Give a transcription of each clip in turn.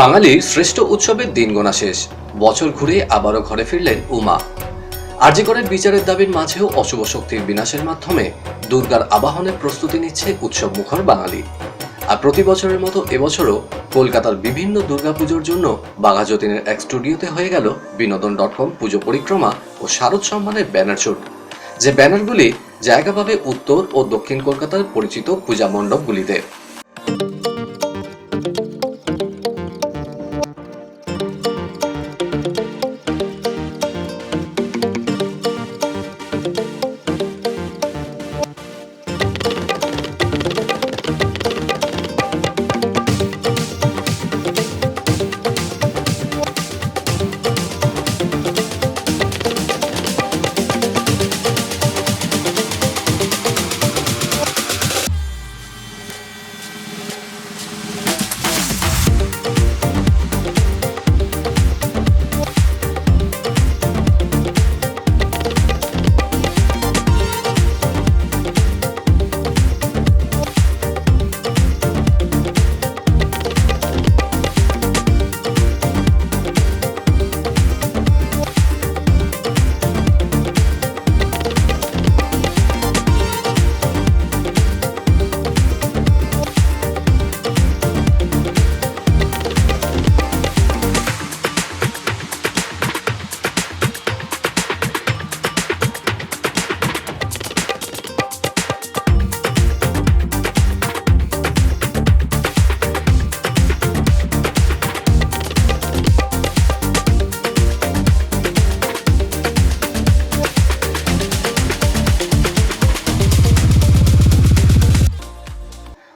বাঙালির শ্রেষ্ঠ উৎসবের দিন গোনা শেষ। বছর ঘুরে আবারও ঘরে ফিরলেন উমা। আর্যিকরের বিচারের দাবির মাঝেও অশুভ শক্তির বিনাশের মাধ্যমে দুর্গার আবাহনের প্রস্তুতি নিচ্ছে উৎসব মুখর বাঙালি। আর প্রতি বছরের মতো এবছরও কলকাতার বিভিন্ন দুর্গাপুজোর জন্য বাঘা যতীনের এক স্টুডিওতে হয়ে গেল বিনোদন ডট কম পুজো পরিক্রমা ও শারদ সম্মানের ব্যানার শুট। যে ব্যানারগুলি জায়গা পাবে উত্তর ও দক্ষিণ কলকাতার পরিচিত পূজা মণ্ডপগুলিতে। Thank you.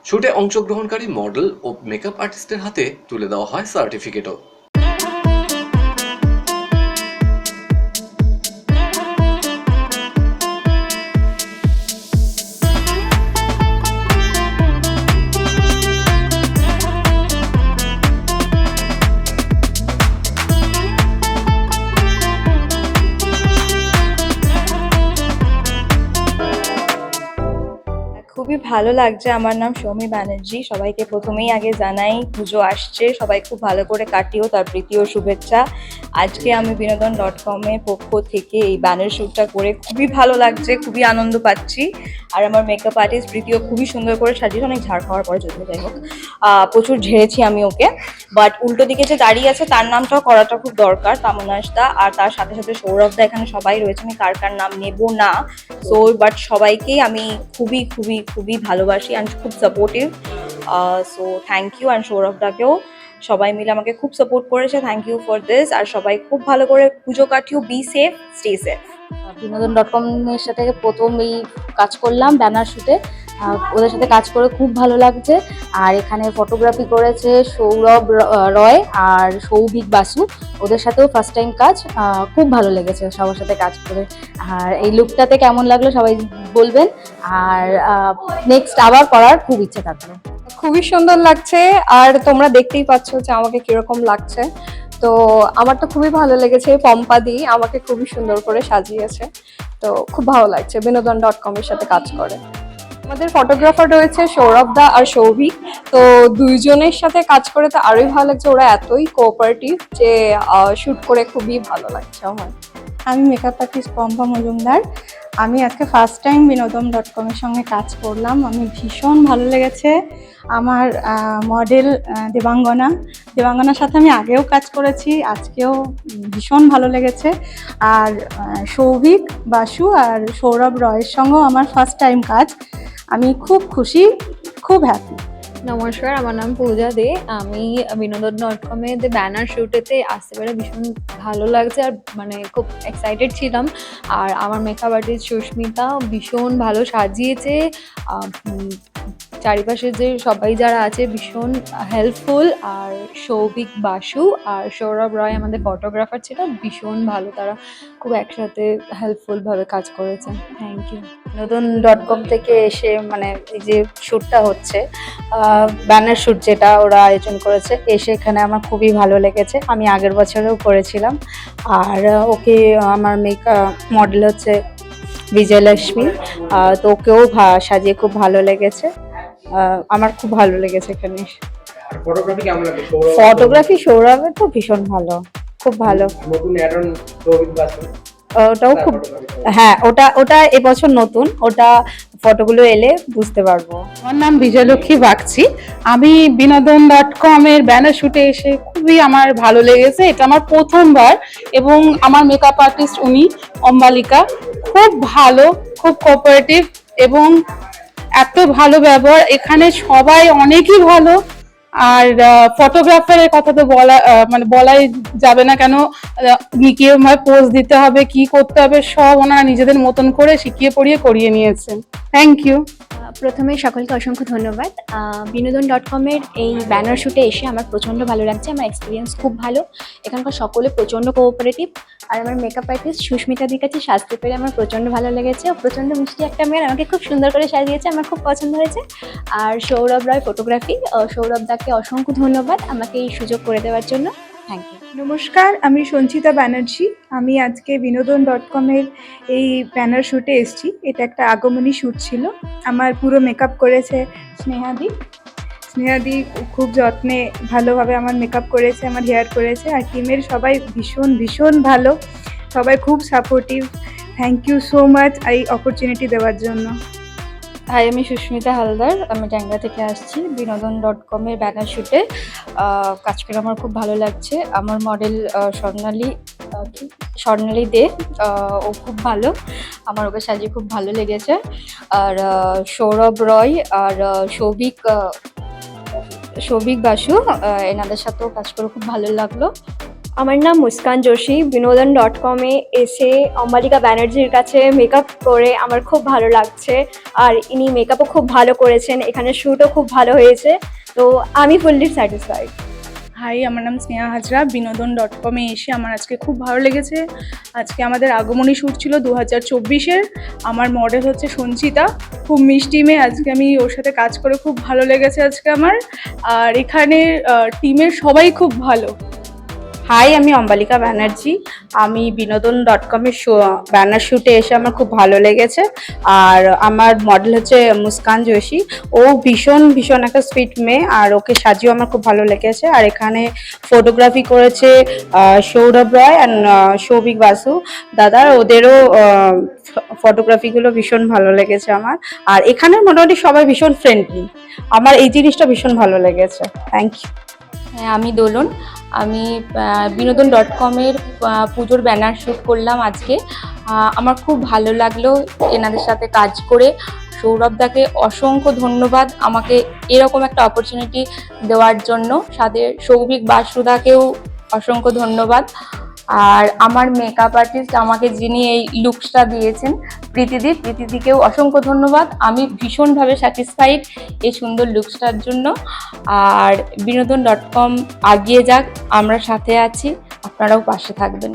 শুটে অংশগ্রহণকারী মডেল ও মেকআপ আর্টিস্টের হাতে তুলে দেওয়া হয় সার্টিফিকেটও খুবই ভালো লাগছে। আমার নাম সৌমি ব্যানার্জি। সবাইকে প্রথমেই আগে জানাই, পুজো আসছে। সবাই খুব ভালো করে কাটিও, তার প্রীতি ও শুভেচ্ছা। আজকে আমি বিনোদন ডট কমের পক্ষ থেকে এই ব্যানার শ্যুটটা করে খুবই ভালো লাগছে, খুবই আনন্দ পাচ্ছি। আর আমার মেকআপ আর্টিস্ট প্রীতিও খুবই সুন্দর করে সাজিয়েছে। অনেক ঝাড় খাওয়ার পরে যদিও, যাই হোক প্রচুর ঝেড়েছি আমি ওকে। বাট উল্টো দিকে যে দাঁড়িয়ে আছে, তার নামটাও করাটা খুব দরকার তামনাস দা আর তার সাথে সাথে সৌরভ দা এখানে সবাই রয়েছে। আমি কার কার নাম নেব না। সো বাট সবাইকেই আমি খুবই খুবই খুবই ভালোবাসি অ্যান্ড খুব supportive so thank you and সৌরভটাকেও সবাই মিলে আমাকে খুব সাপোর্ট করেছে থ্যাংক ইউ ফর দিস আর সবাই খুব ভালো করে পুজো কাটিও be safe stay safe Binodan dot কমের সাথে প্রথম এই কাজ করলাম ব্যানার শুটে ওদের সাথে কাজ করে খুব ভালো লাগছে। আর এখানে ফটোগ্রাফি করেছে সৌরভ রয় আর সৌভিক বাসু। ওদের সাথেও ফার্স্ট টাইম কাজ খুব ভালো লেগেছে সবার সাথে কাজ করে। আর এই লুকটাতে কেমন লাগল সবাই বলবেন। আর নেক্সট আবার করার খুব ইচ্ছে থাকল খুবই সুন্দর লাগছে। আর তোমরা দেখতেই পাচ্ছ যে আমাকে কীরকম লাগছে। তো আমার তো খুবই ভালো লেগেছে পম্পা দি, আমাকে খুবই সুন্দর করে সাজিয়েছে। তো খুব ভালো লাগছে। বিনোদন ডট কমের সাথে কাজ করে। আমাদের ফটোগ্রাফার রয়েছে সৌরভ দা আর সৌভিক। তো দুইজনের সাথে কাজ করে তো আরোই ভালো লাগছে, ওরা এতই কোঅপারেটিভ যে শুট করে খুবই ভালো লাগছে আমার। আমি মেকআপ আর্টিস্ট পম্পা মজুমদার। আমি আজকে ফার্স্ট টাইম বিনোদন ডট কমের সঙ্গে কাজ করলাম। আমি ভীষণ ভালো লেগেছে। আমার মডেল দেবাঙ্গনা। দেবাঙ্গনার সাথে আমি আগেও কাজ করেছি, আজকেও ভীষণ ভালো লেগেছে। আর সৌভিক, বাসু আর সৌরভ রয়ের সঙ্গেও আমার ফার্স্ট টাইম কাজ। আমি খুব খুশি, খুব হ্যাপি নমস্কার, আমার নাম পূজা দে। আমি বিনোদন ডট কমে যে ব্যানার শুটেতে আসতে পেরে ভীষণ ভালো লাগছে আর মানে খুব এক্সাইটেড ছিলাম। আর আমার মেকআপ আর্টিস্ট সুস্মিতা ভীষণ ভালো সাজিয়েছে। চারিপাশে যে সবাই যারা আছে ভীষণ হেল্পফুল আর সৌভিক বাসু আর সৌরভ রায় আমাদের ফটোগ্রাফার ছিল, ভীষণ ভালো। তারা খুব একসাথে হেল্পফুলভাবে কাজ করেছে thank you Notun dot com থেকে এসে মানে এই যে শ্যুটটা হচ্ছে ব্যানার শ্যুট যেটা ওরা আয়োজন করেছে, এসে এখানে আমার খুবই ভালো লেগেছে। আমি আগের বছরেও করেছিলাম। আর ওকে আমার মেকআপ মডেল হচ্ছে বিজয়লক্ষ্মী। আহ, তো ওকেও সাজিয়ে খুব ভালো লেগেছে। আহ, আমার খুব ভালো লেগেছে এখানে ফটোগ্রাফি সৌরভের তো ভীষণ ভালো। খুব ভালো। ওটাও খুব হ্যাঁ ওটা ওটা এবছর নতুন। ওটা ফটোগুলো এলে বুঝতে পারব। আমার নাম বিজয়লক্ষ্মী বাগচি। আমি বিনোদন ডট কম এর ব্যানার শুটে এসে খুবই আমার ভালো লেগেছে। এটা আমার প্রথমবার এবং আমার মেকআপ আর্টিস্ট উনি অম্বালিকা। খুব ভালো খুব কোঅপারেটিভ এবং এত ভালো ব্যবহার। এখানে সবাই অনেকই ভালো। আর ফটোগ্রাফারের কথা তো বলা মানে বলাই যাবে না কেন কীভাবে পোজ দিতে হবে, কি করতে হবে, সব ওনারা নিজেদের মতন করে শিখিয়ে পড়িয়ে করিয়ে নিয়েছেন। থ্যাংক ইউ প্রথমে সকলকে অসংখ্য ধন্যবাদ। বিনোদন ডট কমের এই ব্যানার শুটে এসে আমার প্রচণ্ড ভালো লাগছে, আমার এক্সপিরিয়েন্স খুব ভালো। এখানকার সকলে প্রচণ্ড কোঅপারেটিভ আর আমার মেকআপ আর্টিস্ট সুস্মিতাদির কাছে সাজতে পেরে আমার প্রচণ্ড ভালো লেগেছে। প্রচণ্ড মিষ্টি একটা মেয়ে আর আমাকে খুব সুন্দর করে সাজিয়েছে, আমার খুব পছন্দ হয়েছে। আর সৌরভ রায় ফটোগ্রাফি সৌরভ দাকে অসংখ্য ধন্যবাদ আমাকে এই সুযোগ করে দেওয়ার জন্য। থ্যাংক ইউ নমস্কার, আমি সঞ্চিতা ব্যানার্জি। আমি আজকে বিনোদন ডট কমের এই ব্যানার শ্যুটে এসেছি। এটা একটা আগমনী শ্যুট ছিল। আমার পুরো মেকআপ করেছে স্নেহাদি। স্নেহাদি খুব যত্নে, ভালোভাবে আমার মেকআপ করেছে, আমার হেয়ার করেছে। আর টিমের সবাই ভীষণ ভীষণ ভালো। সবাই খুব supportive thank you so much এই অপরচুনিটি দেওয়ার জন্য। হাই আমি সুস্মিতা হালদার, আমি ট্যাংরা থেকে আসছি বিনোদন ডট কমের ব্যানার শুটে কাজ করে আমার খুব ভালো লাগছে। আমার মডেল স্বর্ণালী স্বর্ণালী দে ও খুব ভালো। আমার ওকে সাজিয়ে খুব ভালো লেগেছে। আর সৌরভ রয় আর সৌভিক সৌভিক বাসু এনাদের সাথেও কাজ করে খুব ভালো লাগল। আমার নাম মুস্কান যোশী বিনোদন ডট কমে এসে অম্বালিকা ব্যানার্জির কাছে মেকআপ করে আমার খুব ভালো লাগছে। আর ইনি মেকআপও খুব ভালো করেছেন, এখানে শ্যুটও খুব ভালো হয়েছে। তো আমি ফুললি স্যাটিসফাইড হাই আমার নাম স্নেহা হাজরা, বিনোদন ডট কমে এসে আমার আজকে খুব ভালো লেগেছে। আজকে আমাদের আগমনী শ্যুট ছিল দু হাজার চব্বিশের। আমার মডেল হচ্ছে সঞ্চিতা। খুব মিষ্টি মেয়ে, আজকে আমি ওর সাথে কাজ করে খুব ভালো লেগেছে আজকে আমার। আর এখানে টিমের সবাই খুব ভালো। হাই আমি অম্বালিকা ব্যানার্জি। আমি বিনোদন ডট কমের ব্যানার শুটে এসে আমার খুব ভালো লেগেছে। আর আমার মডেল হচ্ছে মুস্কান যোশী ও ভীষণ ভীষণ একটা সুইট মেয়ে আর ওকে সাজিয়েও আমার খুব ভালো লেগেছে। আর এখানে ফটোগ্রাফি করেছে সৌরভ রয় অ্যান্ড সৌভিক বাসু। দাদা, ওদেরও ফটোগ্রাফিগুলো ভীষণ ভালো লেগেছে আমার। আর এখানের মোটামুটি সবাই ভীষণ ফ্রেন্ডলি আমার এই জিনিসটা ভীষণ ভালো লেগেছে। থ্যাংক ইউ হ্যাঁ আমি দোলন। আমি বিনোদন ডট কমের পুজোর ব্যানার শ্যুট করলাম আজকে। আমার খুব ভালো লাগল এনাদের সাথে কাজ করে। সৌরভদাকে অসংখ্য ধন্যবাদ আমাকে এরকম একটা অপরচুনিটি দেওয়ার জন্য। সাথে সৌভিক বাসুদাকেও অসংখ্য ধন্যবাদ। আর আমার মেকআপ আর্টিস্ট আমাকে যিনি এই লুকসটা দিয়েছেন, প্রীতিদি, প্রীতিদিকেও অসংখ্য ধন্যবাদ। আমি ভীষণভাবে স্যাটিসফাইড এই সুন্দর লুকসটার জন্য। আর বিনোদন ডট কম আগিয়ে যাক, আমরা সাথে আছি, আপনারাও পাশে থাকবেন।